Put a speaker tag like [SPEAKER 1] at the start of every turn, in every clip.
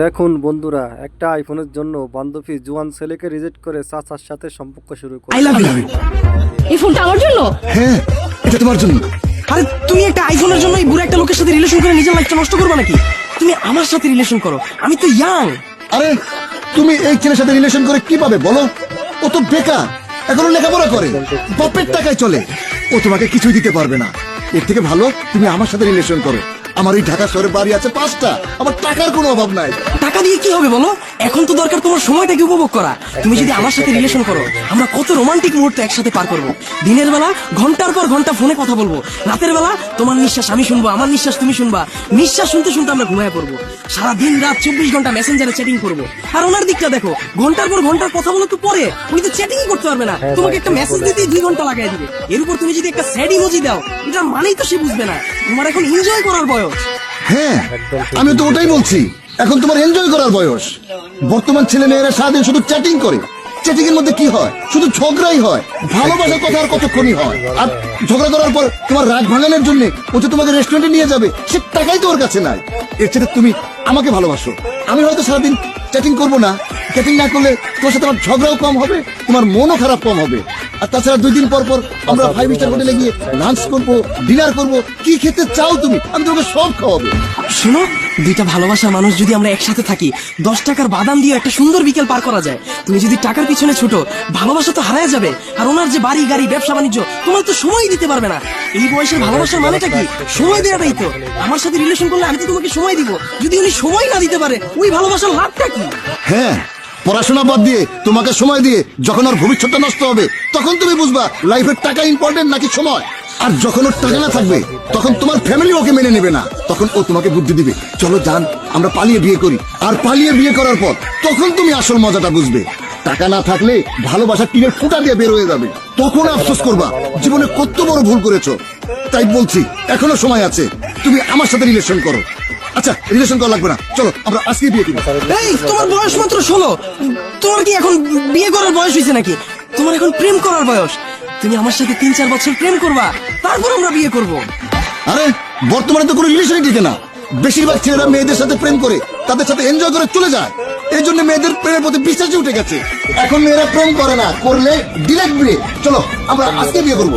[SPEAKER 1] দেখুন বন্ধুরা একটা আইফোনের জন্য বান্ধবী জুয়ান ছেলেকে রিজেক্ট করে চাচার সাথে সম্পর্ক শুরু করে
[SPEAKER 2] আই লাভ ইউ
[SPEAKER 3] এই ফোনটা আমার জন্য?
[SPEAKER 4] হ্যাঁ এটা তোমার জন্য।
[SPEAKER 2] আরে তুমি একটা আইফোনের জন্য এই বুড়ো একটা লোকের সাথে রিলেশন করে নিজের লাইফটা নষ্ট করবে নাকি? তুমি আমার সাথে রিলেশন করো। আমি তো ইয়াং
[SPEAKER 4] আরে তুমি এই ছেলের সাথে রিলেশন করে কি পাবে বলো? ও তো বেকার এখনও লেখাপড়া করে। বাপের টাকায় চলে। ও তোমাকে কিছুই দিতে পারবে না। এর থেকে ভালো তুমি আমার সাথে রিলেশন করো। আমার এই ঢাকা শহরে বাড়ি আছে পাঁচটা। আমার টাকার কোনো অভাব নাই।
[SPEAKER 2] টাকা দিয়ে কি হবে বলো? এখন তো দরকার তোমার সময়টাকে উপভোগ করা। তুমি যদি আমার সাথে রিলেশন করো আমরা কত রোমান্টিক মুহূর্ত একসাথে পার করব। দিনের বেলা ঘণ্টার পর ঘণ্টা ফোনে কথা বলব। রাতের বেলা তোমার নিঃশ্বাস আমি শুনব আমার নিঃশ্বাস তুমি শুনবা। নিঃশ্বাস শুনতে শুনতে আমরা ঘুমায় পড়ব। সারা দিন রাত চব্বিশ ঘণ্টা মেসেঞ্জারে চ্যাটিং করব। আর ওনার দিকটা দেখো ঘণ্টার পর ঘণ্টার কথা বলো তো পরে উনি তো চ্যাটিং করতে পারবে না। তোমাকে একটা মেসেজ দিতেই দুই ঘণ্টা লাগাই দিবে। এর উপর তুমি যদি একটা স্যাড ইমোজি দাও এটার মানেই তো সে বুঝবে না। তোমার এখন এনজয় করার বয়স।
[SPEAKER 4] হ্যাঁ আমি তো ওটাই বলছি। এখন তোমার এনজয় করার বয়স। বর্তমান ছেলে মেয়েরা সারাদিন শুধু চ্যাটিং করে। চ্যাটিং এর মধ্যে কি হয়? শুধু ঝগড়াই হয়। ভালোবাসার কথা আর কতক্ষণই হয়? আর ঝগড়া করার পর তোমার রাগ ভাঙানোর জন্য ও যে তোমাকে রেস্টুরেন্টে নিয়ে যাবে, সে টাকাই তো ওর কাছে নাই। এর তুমি আমাকে ভালোবাসো। আমি হয়তো সারাদিন চ্যাটিং করব না। চ্যাটিং না করলে তোমার সাথে আমার ঝগড়াও কম হবে তোমার মনও খারাপ কম হবে। আর তাছাড়া দুই দিন পর পর আমরা ফাইভ স্টার হোটেলে গিয়ে লাঞ্চ করব ডিনার করব। কি খেতে চাও তুমি? আমি তোমাকে সব খাওয়াবো।
[SPEAKER 2] শোনো দুইটা ভালোবাসার মানুষ যদি আমরা একসাথে থাকি দশ টাকার বাদাম দিয়ে একটা সুন্দর বিকেল পার করা যায়। তুমি যদি টাকার পিছনে ছুটো ভালোবাসা তো হারায় যাবে। আর ওনার যে বাড়ি গাড়ি ব্যবসা বাণিজ্য তোমার তো সময় দিতে পারবে না। এই বয়সের ভালোবাসার মানেটা কি? সময় দেওয়াটাই তো। আমার সাথে রিলেশন করলে আমি তো তোমাকে সময় দিব। যদি উনি সময় না দিতে পারে, ওই ভালোবাসার লাভটা কি?
[SPEAKER 4] হ্যাঁ পড়াশোনা বাদ দিয়ে তোমাকে সময় দিয়ে যখন ওর ভবিষ্যৎটা নষ্ট হবে, তখন তুমি বুঝবা লাইফের টাকা ইম্পর্টেন্ট নাকি সময়। আর যখন ওর টাকা না থাকবে, তখন তোমার ফ্যামিলি ওকে মেনে নেবে না। তখন ও তোমাকে বুদ্ধি দিবে, চলো যান, আমরা পালিয়ে বিয়ে করি। আর পালিয়ে বিয়ে করার পর, তখন তুমি আসল মজাটা বুঝবে। টাকা না থাকলে ভালোবাসা টিনের ফুটা দিয়ে বের হয়ে যাবে। তখন আফসোস করবা, জীবনে কত বড় ভুল করেছ। তাই বলছি, এখনও সময় আছে, তুমি আমার সাথে রিলেশন করো। আচ্ছা রিলেশন করা লাগবে না। চলো আমরা আজকে বিয়ে করি
[SPEAKER 2] এই তোমার বয়স মাত্র ষোলো। তোমার কি এখন বিয়ে করার বয়স হয়েছে নাকি? তোমার এখন প্রেম করার বয়স। তুমি আমার সাথে তিন চার বছর প্রেম করবা তারপর আমরা বিয়ে করব।
[SPEAKER 4] আরে বর্তমানে তো কোনো রিলেশনই টিকে না। বেশিরভাগ ছেলেরা মেয়েদের সাথে প্রেম করে তাদের সাথে এনজয় করে চলে যায়। এই জন্য মেয়েদের প্রেমের প্রতি বিশ্বাসই উঠে গেছে। এখন মেয়েরা প্রেম করে না করলে ডিরেক্ট বিয়ে চলো আমরা আজকে বিয়ে করব।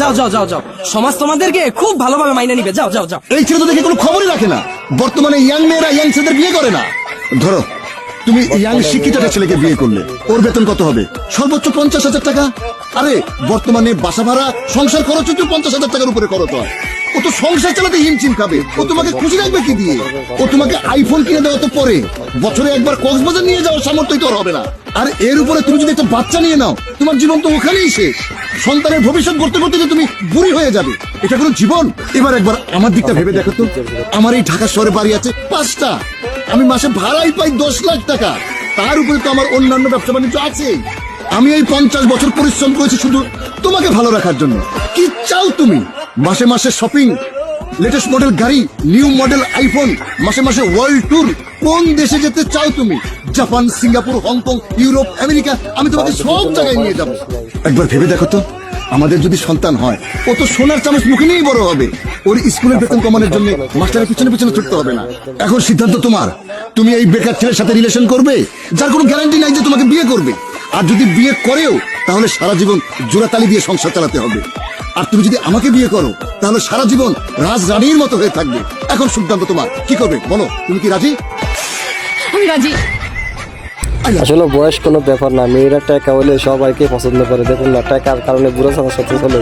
[SPEAKER 2] যাও যাও যাও যাও। সমাজ তোমাদেরকে খুব ভালোভাবে মাইনে নিবে। যাও যাও যাও।
[SPEAKER 4] এই ছেলে তো দেখে কোনো খবরই রাখে না। বর্তমানে ইয়াং মেয়েরা ইয়াং ছেলেদের বিয়ে করে না। ধরো, তুমি ইয়াং শিক্ষিত ছেলেকে বিয়ে করলে। ওর বেতন কত হবে? সর্বোচ্চ পঞ্চাশ হাজার টাকা? আরে, বর্তমানে বাসা ভাড়া, সংসার খরচ হচ্ছে পঞ্চাশ হাজার টাকার উপরে খরচ হয়। ও তো সংসার চালাতে হিমচিম খাবে। ও তোমাকে খুশি রাখবে কি দিয়ে? ও তোমাকে আইফোন কিনে দেওয়া তো পরে। বছরে একবার কক্সবাজার নিয়ে যাওয়ার সামর্থ্যই তো হবে না। আর এর উপরে তুমি যদি একটা বাচ্চা নিয়ে নাও, তোমার জীবন তো ওখানেই শেষ। সন্তানের ভবিষ্যৎ করতে করতে তুমি বুড়ি হয়ে যাবে। এটা কোনো জীবন? এবার একবার আমার দিকটা ভেবে দেখো তো। আমার এই ঢাকা শহরে বাড়ি আছে পাঁচটা। আমি মাসে ভাড়াই পাই দশ লাখ টাকা। তার উপরে তো আমার অন্যান্য ব্যবসা বাণিজ্য আছে। আমি এই পঞ্চাশ বছর পরিশ্রম করেছি শুধু তোমাকে ভালো রাখার জন্য। কি চাও তুমি? মাসে মাসে শপিং লেটেস্ট মডেল গাড়ি নিউ মডেল আইফোন মাসে মাসে ওয়ার্ল্ড ট্যুর কোন দেশে যেতে চাও তুমি? Japan, Singapore, Hong Kong, Europe, America, আমি তোমাকে সব জায়গায় নিয়ে যাব। একবার ভেবে দেখো তো। আমাদের যদি সন্তান হয়, ও তো সোনার চামচ মুখে নিয়েই বড় হবে। ওর স্কুলের বেতন কমানোর জন্য মাস্টারের পিছনে পিছনে ছুটতে হবে না। এখন সিদ্ধান্ত তোমার। তুমি এই বেকার ছেলের সাথে রিলেশন করবে? যার কোনো গ্যারান্টি নাই যে তোমাকে বিয়ে করবে। আর যদি বিয়ে করেও, তাহলে সারা জীবন জোড়াতালি দিয়ে সংসার চালাতে হবে। আর তুমি যদি আমাকে বিয়ে করো, তাহলে সারা জীবন রাজ রানীর মতো হয়ে থাকবে। এখন সিদ্ধান্ত তোমার। কি করবে? বলো, তুমি কি রাজি?
[SPEAKER 3] আমি রাজি।
[SPEAKER 1] আসলে বয়স কোনো ব্যাপার না, মেয়েরা টাকা হলে সবাইকে পছন্দ করে। দেখুন না, টাকার কারণে বুড়ো সাথে সাথে চলে।